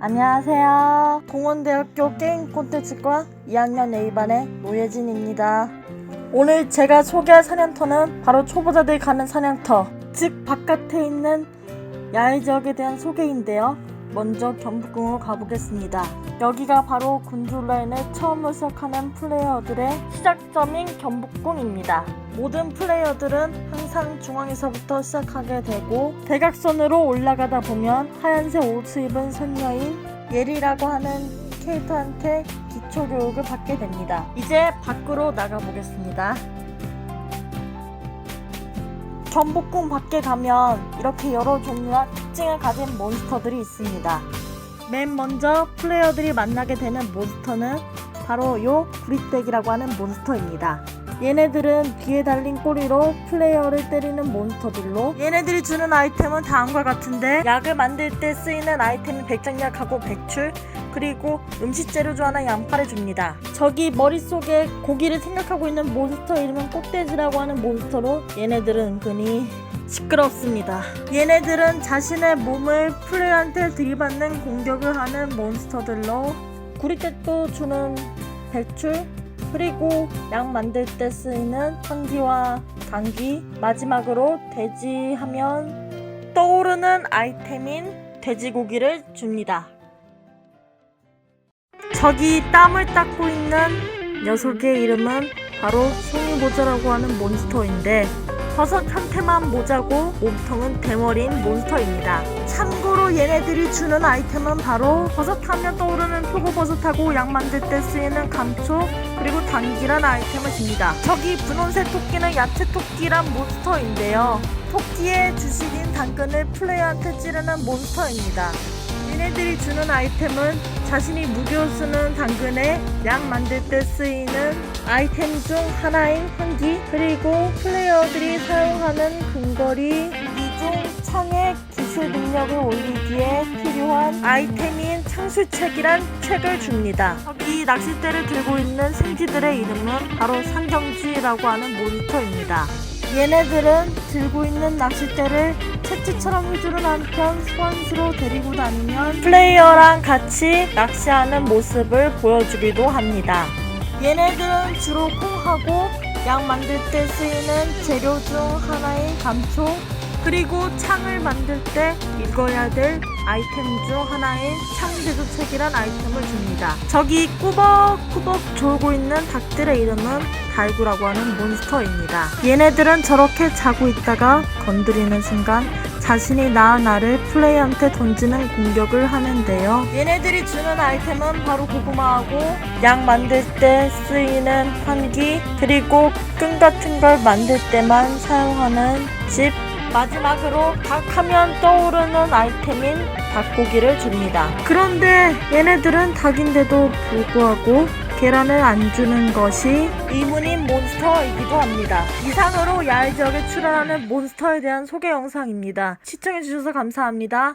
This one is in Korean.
안녕하세요. 동원대학교 게임 콘텐츠과 2학년 A반의 노예진입니다. 오늘 제가 소개할 사냥터는 바로 초보자들이 가는 사냥터, 즉 바깥에 있는 야외 지역에 대한 소개인데요. 먼저 경북궁으로 가보겠습니다. 여기가 바로 군주라인을 처음으로 시작하는 플레이어들의 시작점인 경북궁입니다. 모든 플레이어들은 항상 중앙에서부터 시작하게 되고 대각선으로 올라가다 보면 하얀색 옷을 입은 선녀인 예리라고 하는 캐릭터한테 기초 교육을 받게 됩니다. 이제 밖으로 나가 보겠습니다. 경복궁 밖에 가면 이렇게 여러 종류와 특징을 가진 몬스터들이 있습니다. 맨 먼저 플레이어들이 만나게 되는 몬스터는 바로 요 구리떼기라고 하는 몬스터입니다. 얘네들은 뒤에 달린 꼬리로 플레이어를 때리는 몬스터들로 얘네들이 주는 아이템은 다음과 같은데 약을 만들 때 쓰이는 아이템은 백장약하고 백출 그리고 음식 재료주 하나 양파를 줍니다. 저기 머릿속에 고기를 생각하고 있는 몬스터 이름은 꽃돼지라고 하는 몬스터로 얘네들은 은근히 시끄럽습니다. 얘네들은 자신의 몸을 플레이한테 들이받는 공격을 하는 몬스터들로 구리떼도 주는 배출 그리고 약 만들 때 쓰이는 환기와 감기 마지막으로 돼지 하면 떠오르는 아이템인 돼지고기를 줍니다. 저기 땀을 닦고 있는 녀석의 이름은 바로 송이 모자라고 하는 몬스터인데 버섯 형태만 모자고 몸통은 대머리인 몬스터입니다. 참고로 얘네들이 주는 아이템은 바로 버섯 하면 떠오르는 표고버섯하고 약 만들 때 쓰이는 감초 그리고 당기란 아이템을 줍니다. 저기 분홍색 토끼는 야채 토끼란 몬스터인데요. 토끼의 주식인 당근을 플레이한테 찌르는 몬스터입니다. 얘네들이 주는 아이템은 자신이 무기로 쓰는 당근에 약 만들 때 쓰이는 아이템 중 하나인 환기 그리고 플레이어들이 사용하는 근거리 이중 창의 기술 능력을 올리기에 필요한 아이템인 창술책이란 책을 줍니다. 여기 낚싯대를 들고 있는 생쥐들의 이름은 바로 산경쥐라고 하는 몬스터입니다. 얘네들은 들고 있는 낚싯대를 채찌처럼 휘두른 한편 소환수로 데리고 다니면 플레이어랑 같이 낚시하는 모습을 보여주기도 합니다. 얘네들은 주로 콩하고 약 만들 때 쓰이는 재료 중 하나인 감초 그리고 창을 만들 때 읽어야 될 아이템 중 하나인 창제조책이란 아이템을 줍니다. 저기 꾸벅꾸벅 졸고 있는 닭들의 이름은 달구라고 하는 몬스터입니다. 얘네들은 저렇게 자고 있다가 건드리는 순간 자신이 낳은 알을 플레이한테 던지는 공격을 하는데요. 얘네들이 주는 아이템은 바로 고구마하고 약 만들 때 쓰이는 환기 그리고 끈 같은 걸 만들 때만 사용하는 집 마지막으로 닭하면 떠오르는 아이템인 닭고기를 줍니다. 그런데 얘네들은 닭인데도 불구하고 계란을 안 주는 것이 의문인 몬스터이기도 합니다. 이상으로 야외 지역에 출연하는 몬스터에 대한 소개 영상입니다. 시청해주셔서 감사합니다.